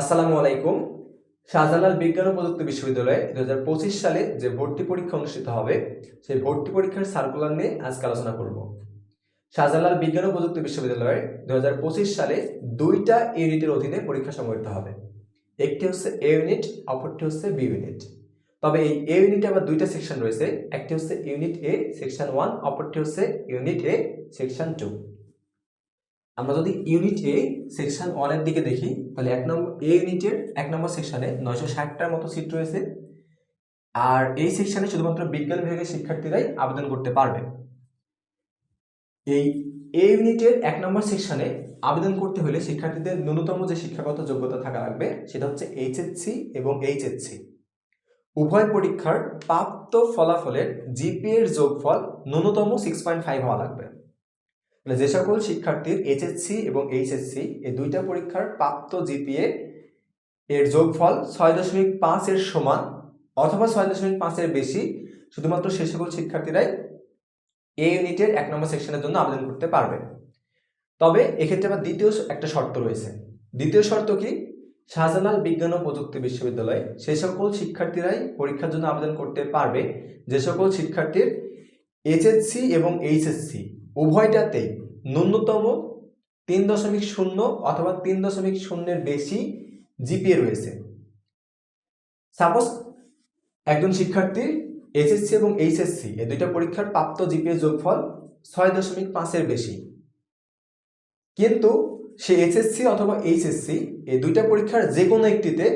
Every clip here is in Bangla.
আসসালামু আলাইকুম। শাহজালাল বিজ্ঞান ও প্রযুক্তি বিশ্ববিদ্যালয়ে দু হাজার পঁচিশ সালে যে ভর্তি পরীক্ষা অনুষ্ঠিত হবে, সেই ভর্তি পরীক্ষার সার্কুলার নিয়ে আজকে আলোচনা করব। শাহজালাল বিজ্ঞান ও প্রযুক্তি বিশ্ববিদ্যালয়ে দু হাজার পঁচিশ সালে দুইটা ইউনিটের অধীনে পরীক্ষা সংগঠিত হবে। একটি হচ্ছে এ ইউনিট অপরটি হচ্ছে বি ইউনিট তবে এই এ ইউনিটে আবার দুইটা সেকশন রয়েছে, একটি হচ্ছে ইউনিট এ সেকশন ওয়ান অপরটি হচ্ছে ইউনিট এ সেকশন টু আমরা যদি ইউনিট এ সেকশন ওয়ানের দিকে দেখি, তাহলে এক নম্বর এ ইউনিটের এক নম্বর সেকশনে নয়শো ষাটটার মতো সিট রয়েছে। আর এই সেকশনে শুধুমাত্র বিজ্ঞান বিভাগের শিক্ষার্থীরাই আবেদন করতে পারবে। এই এ ইউনিটের এক নম্বর সেকশনে আবেদন করতে হলে শিক্ষার্থীদের ন্যূনতম যে শিক্ষাগত যোগ্যতা থাকা লাগবে, সেটা হচ্ছে এইচএসসি এবং এইচএসসি উভয় পরীক্ষার প্রাপ্ত ফলাফলের জিপিএর যোগফল ন্যূনতম সিক্স পয়েন্ট ফাইভ হওয়া লাগবে। মানে যে সকল শিক্ষার্থীর এইচএসসি এবং এইচএসসি এই দুইটা পরীক্ষার প্রাপ্ত জিপিএ এর যোগফল ছয় দশমিক পাঁচের সমান অথবা ছয় দশমিক পাঁচের বেশি শুধুমাত্র সে সকল শিক্ষার্থীরাই এ ইউনিটের এক নম্বর সেকশনের জন্য আবেদন করতে পারবে। তবে এক্ষেত্রে আবার দ্বিতীয় একটা শর্ত রয়েছে। দ্বিতীয় শর্ত কি? শাহজালাল বিজ্ঞান ও প্রযুক্তি বিশ্ববিদ্যালয়ে সেই সকল শিক্ষার্থীরাই পরীক্ষার জন্য আবেদন করতে পারবে। যে সকল শিক্ষার্থীর এইচএসসি এবং এইচএসসি উভয়টাতেই ন্যূনতম তিন দশমিক শূন্য অথবা তিন দশমিক শূন্যের বেশি জিপিএ রয়েছে। সাপোজ একজন শিক্ষার্থীর এসএসসি এবং এইচএসসি, এই দুইটা পরীক্ষার প্রাপ্ত জিপিএ যোগফল ছয় দশমিক পাঁচের বেশি। কিন্তু সে এসএসসি অথবা এইচএসসি, এই দুইটা পরীক্ষার যে কোনো একটিতে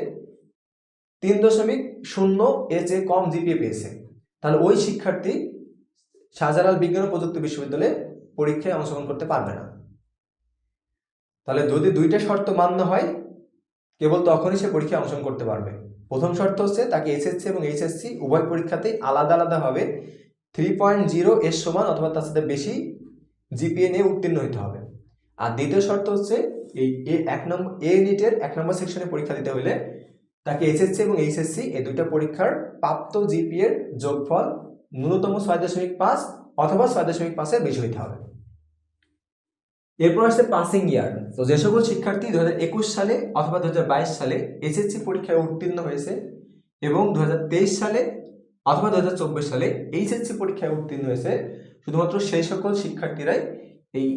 তিন দশমিক শূন্য এর যে কম জিপিএ পেয়েছে। তাহলে ওই শিক্ষার্থী শাহজালাল বিজ্ঞান ও প্রযুক্তি বিশ্ববিদ্যালয়ে পরীক্ষায় অংশগ্রহণ করতে পারবে না। তাহলে যদি দুইটা শর্ত মান্য হয়, কেবল তখনই সে পরীক্ষায় অংশগ্রহণ করতে পারবে। প্রথম শর্ত হচ্ছে তাকে এসএসসি এবং এইচএসসি উভয় পরীক্ষাতেই আলাদা আলাদাভাবে থ্রি পয়েন্ট জিরো এর সমান অথবা তার সাথে বেশি জিপিএ নিয়ে উত্তীর্ণ হতে হবে। আর দ্বিতীয় শর্ত হচ্ছে এই এ এক নম্বর এ ইউনিটের এক নম্বর সেকশনে পরীক্ষা দিতে হলে তাকে এসএসসি এবং এইচএসসি এই দুইটা পরীক্ষার প্রাপ্ত জিপিএর যোগফল ন্যূনতম ছয় দশমিক পাঁচ অথবা ছয় দশমিক পাঁচের বেশি হইতে হবে। এরপর আসছে পাসিং ইয়ার তো যে সকল শিক্ষার্থী দু হাজার একুশ সালে অথবা দু হাজার বাইশ সালে এসএসসি পরীক্ষায় উত্তীর্ণ হয়েছে এবং দু হাজার তেইশ সালে অথবা দু হাজার চব্বিশ সালে এইচএসসি পরীক্ষায় উত্তীর্ণ হয়েছে, শুধুমাত্র সেই সকল শিক্ষার্থীরাই এই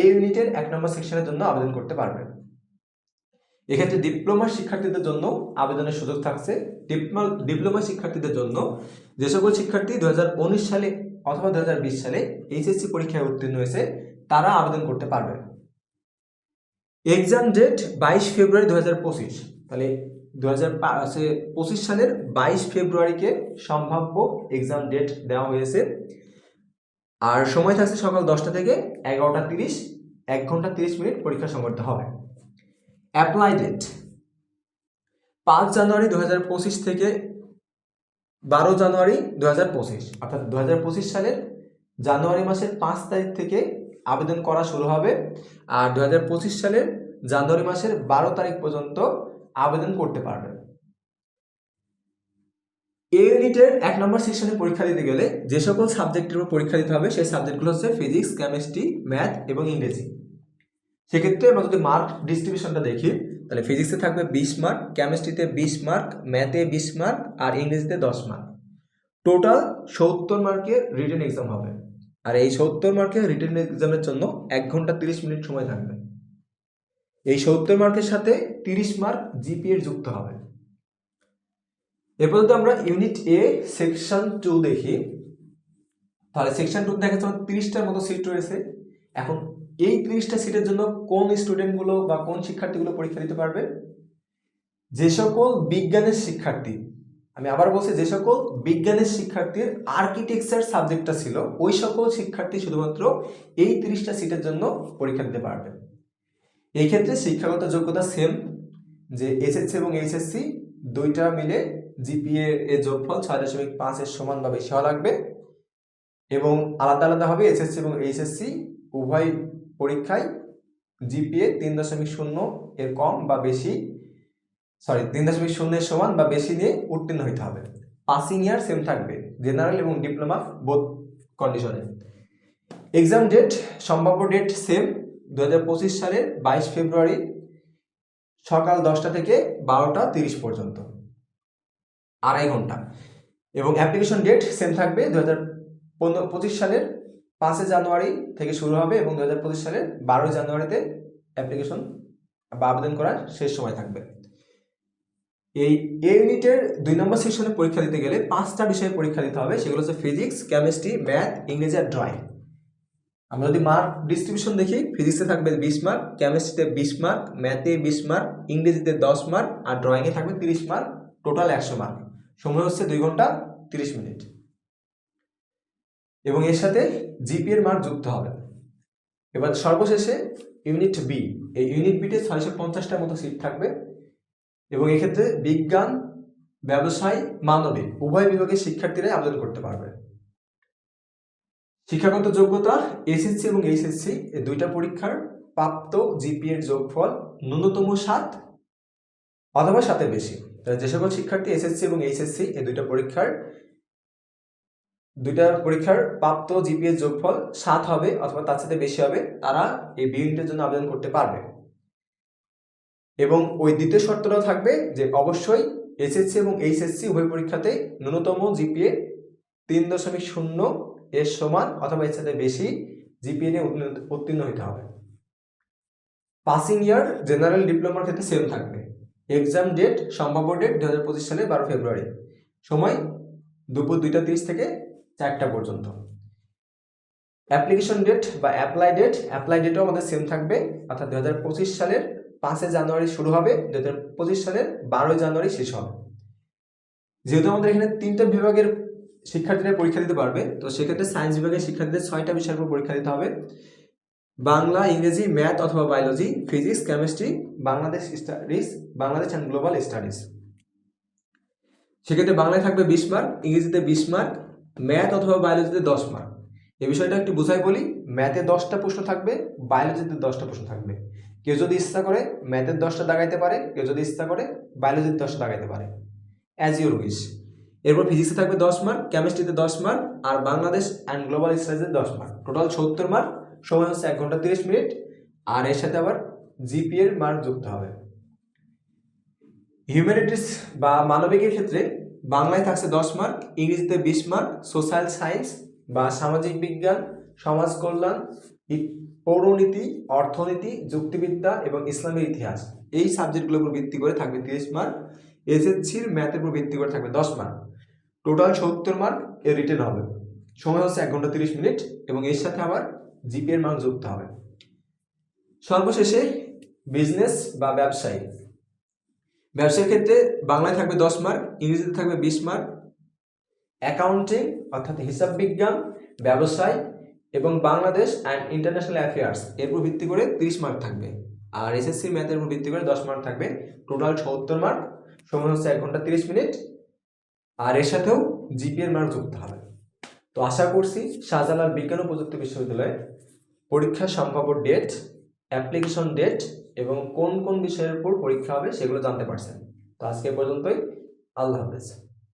এ ইউনিটের এক নম্বর সেকশনের জন্য আবেদন করতে পারবে। এক্ষেত্রে ডিপ্লোমা শিক্ষার্থীদের জন্য আবেদনের সুযোগ থাকছে। ডিপ্লোমা ডিপ্লোমা শিক্ষার্থীদের জন্য যে সকল শিক্ষার্থী দুই হাজার উনিশ সালে অথবা দু হাজার বিশ সালে এইচএসসি পরীক্ষায় উত্তীর্ণ হয়েছে তারা আবেদন করতে পারবে। এক্সাম ডেট বাইশ ফেব্রুয়ারি দু হাজার পঁচিশ। তাহলে দু হাজার পঁচিশ সালের বাইশ ফেব্রুয়ারিকে সম্ভাব্য এক্সাম ডেট দেওয়া হয়েছে। আর সময় থাকছে সকাল দশটা থেকে এগারোটা তিরিশ, এক ঘণ্টা তিরিশ মিনিট পরীক্ষা সংগঠিত হবে। অ্যাপ্লাই ডেট পাঁচ জানুয়ারি দু হাজার পঁচিশ থেকে বারো জানুয়ারি দু হাজার পঁচিশ। অর্থাৎ দু হাজার পঁচিশ সালের জানুয়ারি মাসের পাঁচ তারিখ থেকে আবেদন করা শুরু হবে। আর দু হাজার পঁচিশ সালের জানুয়ারি মাসের বারো তারিখ পর্যন্ত আবেদন করতে পারবেন। এ ইউনিটের এক নম্বর সেকশনে পরীক্ষা দিতে গেলে যে সকল সাবজেক্টের উপর পরীক্ষা দিতে হবে, সেই সাবজেক্টগুলো হচ্ছে ফিজিক্স, কেমিস্ট্রি, ম্যাথ এবং ইংরেজি। সেক্ষেত্রে আমরা যদি মার্ক ডিস্ট্রিবিউশনটা দেখি, তাহলে ফিজিক্সে থাকবে বিশ মার্ক, কেমিস্ট্রিতে বিশ মার্ক, ম্যাথে বিশ মার্ক, আর ইংরেজিতে দশ মার্ক। টোটাল সত্তর মার্কের রিটেন এক্সাম হবে। আর এই সত্তর মার্কের রিটেন এক্সামের জন্য এক ঘণ্টা তিরিশ মিনিট সময় থাকবে। এই সত্তর মার্কের সাথে তিরিশ মার্ক জিপিএর যুক্ত হবে। এরপর যদি আমরা ইউনিট এ সেকশন টু দেখি। তাহলে সেকশন টু দেখা যাচ্ছে তিরিশটার মতো সিট রয়েছে। এখন এই তিরিশটা সিটের জন্য কোন স্টুডেন্টগুলো বা কোন শিক্ষার্থীগুলো পরীক্ষা দিতে পারবে? যে সকল বিজ্ঞানের শিক্ষার্থী আমি আবার বলছি, যে সকল বিজ্ঞানের শিক্ষার্থীর আর্কিটেকচার সাবজেক্টটা ছিল, ওই সকল শিক্ষার্থী শুধুমাত্র এই তিরিশটা সিটের জন্য পরীক্ষা দিতে পারবে। এই ক্ষেত্রে শিক্ষাগত যোগ্যতা সেম যে এসএসসি এবং এইচএসসি দুইটা মিলে জিপিএ এর যোগফল ছয় দশমিক পাঁচের সমান বা বেশি হওয়া লাগবে। এবং আলাদা আলাদা হবে এসএসসি এবং এইচএসসি উভয় পরীক্ষায় জিপিএ তিন দশমিক শূন্য এর কম বা বেশি সরি তিন দশমিক শূন্যের সমান বা বেশি নিয়ে উত্তীর্ণ হইতে হবে। পাসিং ইয়ার সেম থাকবে জেনারেল এবং ডিপ্লোমা বোথ কন্ডিশনে এক্সাম ডেট সম্ভাব্য ডেট সেম দু হাজার পঁচিশ সালের বাইশ ফেব্রুয়ারি সকাল দশটা থেকে বারোটা তিরিশ পর্যন্ত। আড়াই ঘণ্টা। এবং অ্যাপ্লিকেশন ডেট সেম থাকবে দু হাজার পনেরো পঁচিশ সালের পাঁচই জানুয়ারি থেকে শুরু হবে এবং দু হাজার পঁচিশ সালের বারোই জানুয়ারিতে অ্যাপ্লিকেশন বা আবেদন করার শেষ সময় থাকবে। এই এ ইউনিটের দুই নম্বর সেকশনে পরীক্ষা দিতে গেলে পাঁচটা বিষয়ে পরীক্ষা দিতে হবে, সেগুলো হচ্ছে ফিজিক্স কেমিস্ট্রি ম্যাথ ইংরেজি আর ড্রয়িং আমরা যদি মার্ক ডিস্ট্রিবিউশন দেখি ফিজিক্সে থাকবে বিশ মার্ক কেমিস্ট্রিতে বিশ মার্ক ম্যাথে বিশ মার্ক ইংরেজিতে দশ মার্ক আর ড্রয়িংয়ে থাকবে তিরিশ মার্ক টোটাল একশো মার্ক সময় হচ্ছে দুই ঘণ্টা তিরিশ মিনিট। এবং এর সাথে জিপি এর মার্ক যুক্ত হবে। এবার সর্বশেষে ইউনিট বি এই ইউনিট বিতে ছয়শো পঞ্চাশটার মতো সিট থাকবে। এবং এক্ষেত্রে বিজ্ঞান, ব্যবসায়, মানবিক, উভয় বিভাগের শিক্ষার্থীরাই আবেদন করতে পারবে। শিক্ষাগত যোগ্যতা, এসএসসি এবং এইচএসসি, এই দুইটা পরীক্ষার প্রাপ্ত জিপিএর যোগফল ন্যূনতম সাত অথবা সাথে বেশি। যে সকল শিক্ষার্থী এসএসসি এবং এইচএসসি, এই দুইটা পরীক্ষার দুইটা পরীক্ষার প্রাপ্ত জিপিএর যোগফল সাত হবে অথবা তার সাথে বেশি হবে, তারা এই বিউনিটের জন্য আবেদন করতে পারবে। এবং ওই দ্বিতীয় শর্তটাও থাকবে যে অবশ্যই এসএসসি এবং এইচএসসি উভয় পরীক্ষাতে ন্যূনতম জিপিএ তিন দশমিক শূন্য এর সমান অথবা এর সাথে বেশি জিপিএ নিয়ে উত্তীর্ণ- হতে হবে। পাসিং ইয়ার জেনারেল ডিপ্লোমার ক্ষেত্রে সেম থাকবে। এক্সাম ডেট সম্ভাব্য ডেট দু হাজার পঁচিশ সালের বারো ফেব্রুয়ারি। সময় দুপুর দুইটা তিরিশ থেকে চারটা পর্যন্ত। অ্যাপ্লিকেশন ডেট বা অ্যাপ্লাই ডেট অ্যাপ্লাই ডেটও আমাদের সেম থাকবে, অর্থাৎ দু হাজার পঁচিশ সালের পাঁচই জানুয়ারি শুরু হবে দু হাজার পঁচিশ সালের বারোই জানুয়ারি শেষ হবে। যেহেতু আমাদের এখানে তিনটা বিভাগের শিক্ষার্থীরা পরীক্ষা দিতে পারবে, তো সেক্ষেত্রে সায়েন্স বিভাগের শিক্ষার্থীদের ছয়টা বিষয়ের উপর পরীক্ষা দিতে হবে। বাংলা, ইংরেজি ম্যাথ অথবা biology physics chemistry Bangladesh studies Bangladesh and global studies সেক্ষেত্রে বাংলায় থাকবে বিশ মার্ক ইংরেজিতে বিশ মার্ক ম্যাথ অথবা বায়োলজিতে দশ মার্ক এই বিষয়টা একটু বুঝাই বলি ম্যাথে দশটা প্রশ্ন থাকবে বায়োলজিতে দশটা প্রশ্ন থাকবে। কেউ যদি ইচ্ছা করে ম্যাথের দশটা দাগাইতে পারে, কেউ যদি ইচ্ছা করে বায়োলজির দশটা দাগাইতে পারে। অ্যাজ ইউর উইশ এরপর ফিজিক্সে থাকবে দশ মার্ক কেমিস্ট্রিতে দশ মার্ক আর বাংলাদেশ অ্যান্ড গ্লোবাল স্টাডিজে দশ মার্ক টোটাল সত্তর মার্ক সময় হচ্ছে এক ঘণ্টা তিরিশ মিনিট, আর এর সাথে আবার জিপিএর মার্ক যুক্ত হবে। হিউম্যানিটিস বা মানবিকের ক্ষেত্রে বাংলায় থাকছে দশ মার্ক ইংরেজিতে বিশ মার্ক সোশ্যাল সায়েন্স বা সামাজিক বিজ্ঞান, সমাজ কল্যাণ পৌরনীতি, অর্থনীতি, যুক্তিবিদ্যা এবং ইসলামের ইতিহাস, এই সাবজেক্টগুলোর উপর ভিত্তি করে থাকবে তিরিশ মার্ক, এসএসসির ম্যাথের উপর ভিত্তি করে থাকবে দশ মার্ক। টোটাল সত্তর মার্ক এর রিটেন হবে। সময় হচ্ছে এক ঘণ্টা তিরিশ মিনিট এবং এর সাথে আবার জিপি এর মান যুক্ত হবে। সর্বশেষে বিজনেস বা ব্যবসায়ী। ব্যবসার ক্ষেত্রে বাংলায় থাকবে দশ মার্ক, ইংরেজিতে থাকবে বিশ মার্ক। অ্যাকাউন্টিং অর্থাৎ হিসাব বিজ্ঞান, ব্যবসায় এবং বাংলাদেশ অ্যান্ড ইন্টারন্যাশনাল অ্যাফেয়ার্স এর উপর ভিত্তি করে তিরিশ মার্ক থাকবে। আর এসএসসি ম্যাথের উপর ভিত্তি করে দশ মার্ক থাকবে। টোটাল সত্তর মার্ক সময় হচ্ছে এক ঘণ্টা তিরিশ মিনিট আর এর সাথেও জিপিএর মার্ক যুক্ত হবে। তো আশা করছি শাহজালাল বিজ্ঞান ও প্রযুক্তি বিশ্ববিদ্যালয়ে পরীক্ষার সম্ভাব্য ডেট অ্যাপ্লিকেশন ডেট এবং কোন কোন বিষয়ের উপর পরীক্ষা হবে সেগুলো জানতে পারছেন। তো আজকে পর্যন্তই। আল্লাহ হাফেজ।